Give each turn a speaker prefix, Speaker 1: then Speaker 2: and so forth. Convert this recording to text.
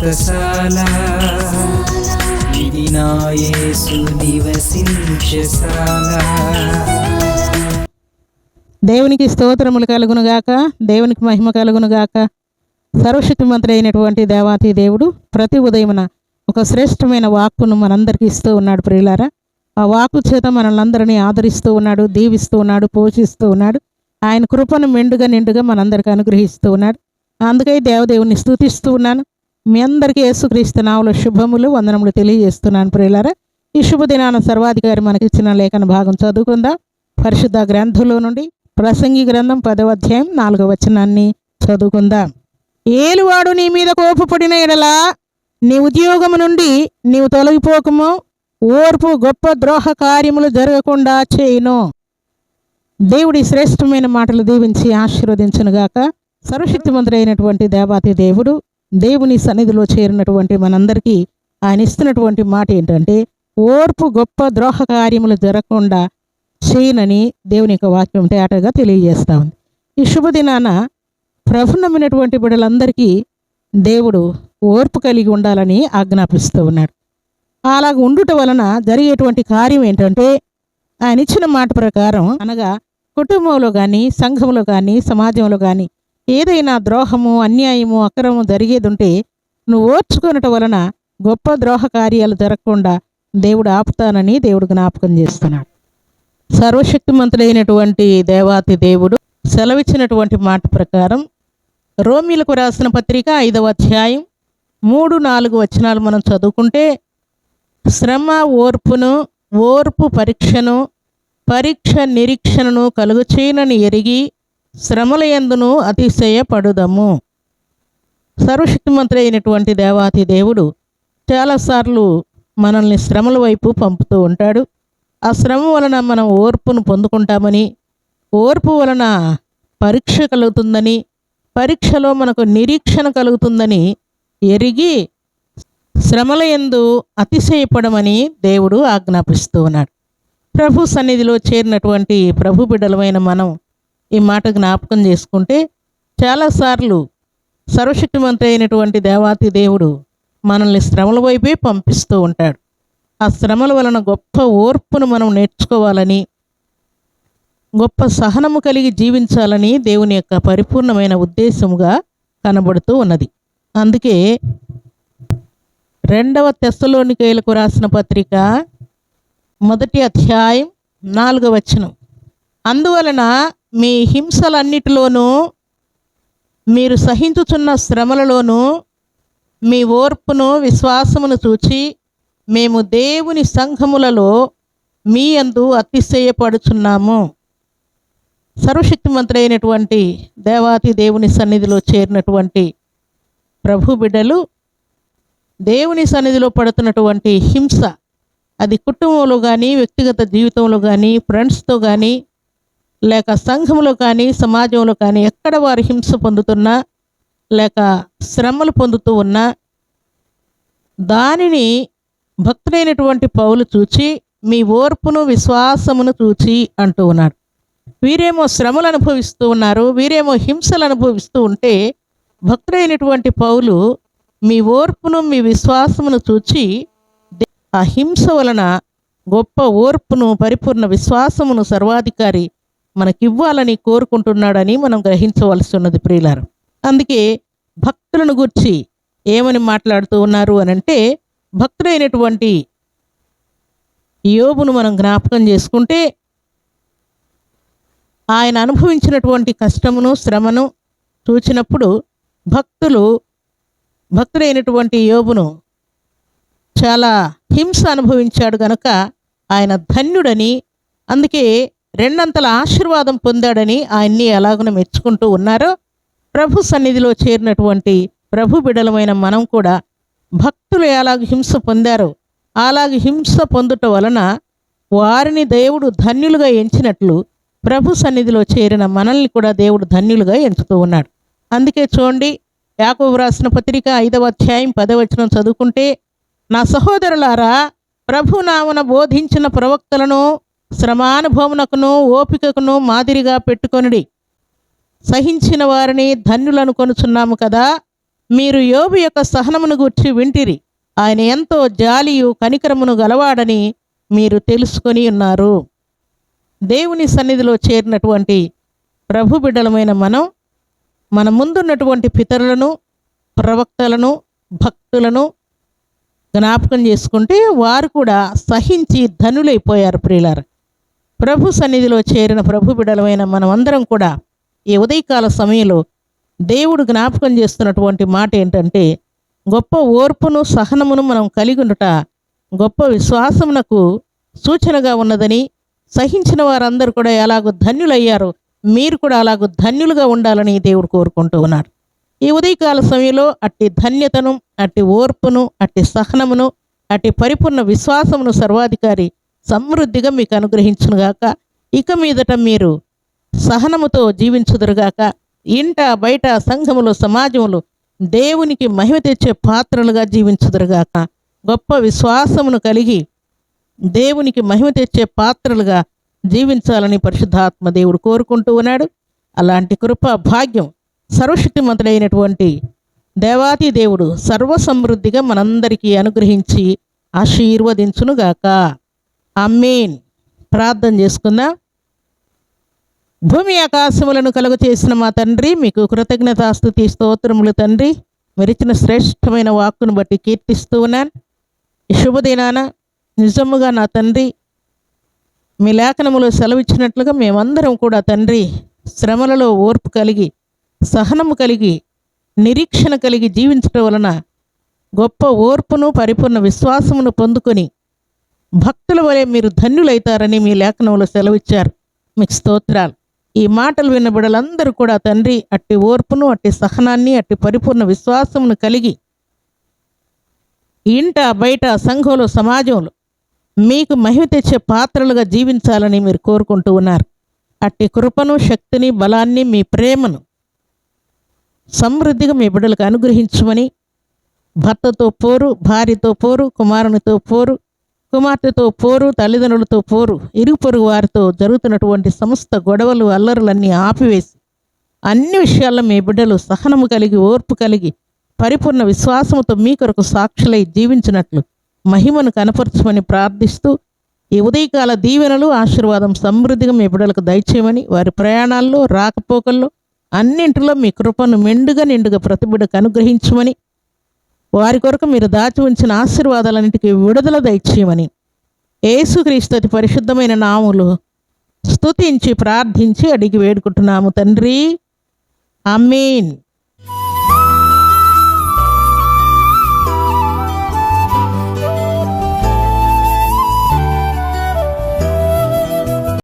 Speaker 1: వ్రతశాల ఇది నా యేసు నివసించశాల
Speaker 2: దేవునికి స్తోత్రములు కలుగునుగాక దేవునికి మహిమ కలుగునుగాక సర్వశక్తిమంతుడు అయినటువంటి దేవాతి దేవుడు ప్రతి ఉదయమున ఒక శ్రేష్టమైన వాక్కును మనందరికీ ఇస్తూ ఉన్నాడు ప్రియులారా. ఆ వాక్కు చేత మనల్ని ఆదరిస్తూ ఉన్నాడు దీవిస్తూ ఉన్నాడు పోషిస్తూ ఉన్నాడు. ఆయన కృపను మెండుగా నిండుగా మనందరికీ అనుగ్రహిస్తూ ఉన్నాడు. అందుకే దేవదేవుని స్థుతిస్తూ ఉన్నాను. మీ అందరికీ యేసుక్రీస్తు నావుల శుభములు వందనములు తెలియజేస్తున్నాను ప్రియులారా. ఈ శుభదినాన సర్వాధికారి మనకిచ్చిన లేఖన భాగం చదువుకుందాం. పరిశుద్ధ గ్రంథంలో నుండి ప్రసంగి గ్రంథం పదవ అధ్యాయం నాలుగవ వచనాన్ని చదువుకుందాం. ఏలువాడు నీ మీద కోపపడిన ఎడలా నీ ఉద్యోగము నుండి నీవు తొలగిపోకము ఓర్పు గొప్ప ద్రోహ కార్యములు జరగకుండా చేయును. దేవుడి శ్రేష్టమైన మాటలు దీవించి ఆశీర్వదించునుగాక. సర్వశక్తిమంతుడైనటువంటి దేవాతి దేవుడు దేవుని సన్నిధిలో చేరినటువంటి మనందరికీ ఆయన ఇస్తున్నటువంటి మాట ఏంటంటే ఓర్పు గొప్ప ద్రోహ కార్యములు జరగకుండా చేయనని దేవుని యొక్క వాక్యం తేటగా తెలియజేస్తా ఉంది. ఈ శుభదినాన ప్రభు బిడలందరికీ దేవుడు ఓర్పు కలిగి ఉండాలని ఆజ్ఞాపిస్తూ ఉన్నాడు. అలాగ ఉండుట వలన జరిగేటువంటి కార్యం ఏంటంటే ఆయన ఇచ్చిన మాట ప్రకారం అనగా కుటుంబంలో కానీ సంఘంలో కానీ సమాజంలో కానీ ఏదైనా ద్రోహము అన్యాయము అక్రమము జరిగేది ఉంటే నువ్వు ఓర్చుకునట వలన గొప్ప ద్రోహ కార్యాలు జరగకుండా దేవుడు ఆపుతానని దేవుడు జ్ఞాపకం చేస్తున్నాడు. సర్వశక్తిమంతుడైనటువంటి దేవాతి దేవుడు సెలవిచ్చినటువంటి మాట ప్రకారం రోమిలకు రాసిన పత్రిక ఐదవ అధ్యాయం మూడు నాలుగు వచనాలు మనం చదువుకుంటే శ్రమ ఓర్పును ఓర్పు పరీక్షను పరీక్ష నిరీక్షణను కలుగుచేయనని ఎరిగి శ్రమల ఎందును అతిశయపడుదము. సర్వశక్తిమంత్రి అయినటువంటి దేవాతి దేవుడు చాలాసార్లు మనల్ని శ్రమల వైపు పంపుతూ ఉంటాడు. ఆ శ్రమ వలన మనం ఓర్పును పొందుకుంటామని ఓర్పు వలన పరీక్ష కలుగుతుందని పరీక్షలో మనకు నిరీక్షణ కలుగుతుందని ఎరిగి శ్రమల ఎందు అతిశయపడమని దేవుడు ఆజ్ఞాపిస్తూ ఉన్నాడు. ప్రభు సన్నిధిలో చేరినటువంటి ప్రభు బిడ్డలమైన మనం ఈ మాట జ్ఞాపకం చేసుకుంటే చాలాసార్లు సర్వశక్తిమంత అయినటువంటి దేవాతి దేవుడు మనల్ని శ్రమల వైపే పంపిస్తూ ఉంటాడు. ఆ శ్రమల వలన గొప్ప ఓర్పును మనం నేర్చుకోవాలని గొప్ప సహనము కలిగి జీవించాలని దేవుని యొక్క పరిపూర్ణమైన ఉద్దేశముగా కనబడుతూ ఉన్నది. అందుకే రెండవ తెస్సలోనికేయులకు రాసిన పత్రిక మొదటి అధ్యాయం నాలుగవ వచనం. అందువలన మీ హింసలన్నిటిలోనూ మీరు సహించుచున్న శ్రమలలోనూ మీ ఓర్పును విశ్వాసమును చూచి మేము దేవుని సంఘములలో మీ అందు అతిశయపడుచున్నాము. సర్వశక్తిమంతుడైనటువంటి దేవాతి దేవుని సన్నిధిలో చేరినటువంటి ప్రభు బిడ్డలు దేవుని సన్నిధిలో పడుతున్నటువంటి హింస అది కుటుంబంలో కానీ వ్యక్తిగత జీవితంలో కానీ ఫ్రెండ్స్తో కానీ లేక సంఘంలో కానీ సమాజంలో కానీ ఎక్కడ వారు హింస పొందుతున్నా లేక శ్రమలు పొందుతూ ఉన్నా దానిని భక్తులైనటువంటి పౌలు చూచి మీ ఓర్పును విశ్వాసమును చూచి అంటూ ఉన్నాడు. వీరేమో శ్రమలు అనుభవిస్తూ ఉన్నారు వీరేమో హింసలు అనుభవిస్తూ ఉంటే భక్తులైనటువంటి పౌలు మీ ఓర్పును మీ విశ్వాసమును చూచి ఆ హింస వలన గొప్ప ఓర్పును పరిపూర్ణ విశ్వాసమును సర్వాధికారి మనకివ్వాలని కోరుకుంటున్నాడని మనం గ్రహించవలసి ఉన్నది ప్రియులారు. అందుకే భక్తులను గుర్చి ఏమని మాట్లాడుతూ ఉన్నారు అని అంటే భక్తుడైనటువంటి యోబును మనం జ్ఞాపకం చేసుకుంటే ఆయన అనుభవించినటువంటి కష్టమును శ్రమను చూచినప్పుడు భక్తులు భక్తుడైనటువంటి యోబును చాలా హింస అనుభవించాడు గనక ఆయన ధన్యుడని అందుకే రెండంతల ఆశీర్వాదం పొందాడని ఆయన్ని ఎలాగున మెచ్చుకుంటూ ఉన్నారో ప్రభు సన్నిధిలో చేరినటువంటి ప్రభు బిడలమైన మనం కూడా భక్తులు ఎలాగ హింస పొందారో అలాగ హింస పొందుట వలన వారిని దేవుడు ధన్యులుగా ఎంచినట్లు ప్రభు సన్నిధిలో చేరిన మనల్ని కూడా దేవుడు ధన్యులుగా ఎంచుతూ ఉన్నాడు. అందుకే చూడండి యాకోబు రాసిన పత్రిక ఐదవ అధ్యాయం పదవచనం చదువుకుంటే నా సహోదరులారా ప్రభు నామున బోధించిన ప్రవక్తలను శ్రమానుభవమునకును ఓపికకును మాదిరిగా పెట్టుకొనిడి. సహించిన వారిని ధన్యులను కొనుచున్నాము కదా మీరు యోబు యొక్క సహనమును గూర్చి వింటిరి. ఆయన ఎంతో జాలియు కనికరమును గలవాడని మీరు తెలుసుకొని ఉన్నారు. దేవుని సన్నిధిలో చేరినటువంటి ప్రభు బిడ్డలమైన మనం మన ముందున్నటువంటి పితరులను ప్రవక్తలను భక్తులను జ్ఞాపకం చేసుకుంటే వారు కూడా సహించి ధనులైపోయారు ప్రియులారు. ప్రభు సన్నిధిలో చేరిన ప్రభు బిడలమైన మనమందరం కూడా ఈ ఉదయకాల సమయంలో దేవుడు జ్ఞాపకం చేస్తున్నటువంటి మాట ఏంటంటే గొప్ప ఓర్పును సహనమును మనం కలిగి ఉండుట గొప్ప విశ్వాసమునకు సూచనగా ఉన్నదని సహించిన వారందరూ కూడా ఎలాగో ధన్యులయ్యారో మీరు కూడా అలాగూ ధన్యులుగా ఉండాలని దేవుడు కోరుకుంటూ ఉన్నాడు ఈ ఉదయకాల సమయంలో అట్టి ధన్యతను అట్టి ఓర్పును అట్టి సహనమును అట్టి పరిపూర్ణ విశ్వాసమును సర్వాధికారి సమృద్ధిగా మీకు అనుగ్రహించునుగాక ఇక మీదట మీరు సహనముతో జీవించుదురుగాక ఇంట బయట సంఘములో సమాజములు దేవునికి మహిమ తెచ్చే పాత్రలుగా జీవించుదురుగాక గొప్ప విశ్వాసమును కలిగి దేవునికి మహిమ తెచ్చే పాత్రలుగా జీవించాలని పరిశుద్ధాత్మ దేవుడు కోరుకుంటూ ఉన్నాడు. అలాంటి కృప భాగ్యం సర్వశక్తిమంతుడైనటువంటి దేవాతి దేవుడు సర్వసమృద్ధిగా మనందరికీ అనుగ్రహించి ఆశీర్వదించునుగాక అమ్మేన్ ప్రార్థన చేసుకుందాం? భూమి ఆకాశములను కలుగు చేసిన మా తండ్రి మీకు కృతజ్ఞతాస్తుతి స్తోత్రములు తండ్రి. మెరిచిన శ్రేష్టమైన వాక్కును బట్టి కీర్తిస్తూ ఉన్నాను. ఈ శుభదినాన నిజముగా నా తండ్రి మీ లేఖనములో సెలవిచ్చినట్లుగా మేమందరం కూడా తండ్రి శ్రమలలో ఓర్పు కలిగి సహనము కలిగి నిరీక్షణ కలిగి జీవించటం వలన గొప్ప ఓర్పును పరిపూర్ణ విశ్వాసమును పొందుకొని భక్తుల వలె మీరు ధన్యులైతారని మీ లేఖనంలో సెలవిచ్చారు. మీకు స్తోత్రాలు. ఈ మాటలు విన్న బిడలందరూ కూడా తండ్రి అట్టి ఓర్పును అట్టి సహనాన్ని అట్టి పరిపూర్ణ విశ్వాసమును కలిగి ఇంట బయట సంఘంలో సమాజంలో మీకు మహిమ తెచ్చే పాత్రలుగా జీవించాలని మీరు కోరుకుంటూ ఉన్నారు. అట్టి కృపను శక్తిని బలాన్ని మీ ప్రేమను సమృద్ధిగా మీ బిడ్డలకు అనుగ్రహించమని భర్తతో పోరు భార్యతో పోరు కుమారునితో పోరు కుమార్తెతో పోరు తల్లిదండ్రులతో పోరు ఇరుగు పొరుగు వారితో జరుగుతున్నటువంటి సమస్త గొడవలు అల్లరులన్నీ ఆపివేసి అన్ని విషయాల్లో మీ బిడ్డలు సహనము కలిగి ఓర్పు కలిగి పరిపూర్ణ విశ్వాసముతో మీ కొరకు సాక్షులై జీవించినట్లు మహిమను కనపరచమని ప్రార్థిస్తూ ఈ ఉదయకాల దీవెనలు ఆశీర్వాదం సమృద్ధిగా మీ బిడ్డలకు దయచేయమని వారి ప్రయాణాల్లో రాకపోకల్లో అన్నింటిలో మీ కృపను మెండుగా నిండుగా ప్రతిబిడ్డకు అనుగ్రహించమని వారి కొరకు మీరు దాచి ఉంచిన ఆశీర్వాదాలన్నిటికీ విడుదల దయచేయమని. యేసుక్రీస్తు అతి పరిశుద్ధమైన నాములు స్తుతించి ప్రార్థించి అడిగి వేడుకుంటున్నాము తండ్రి. అమీన్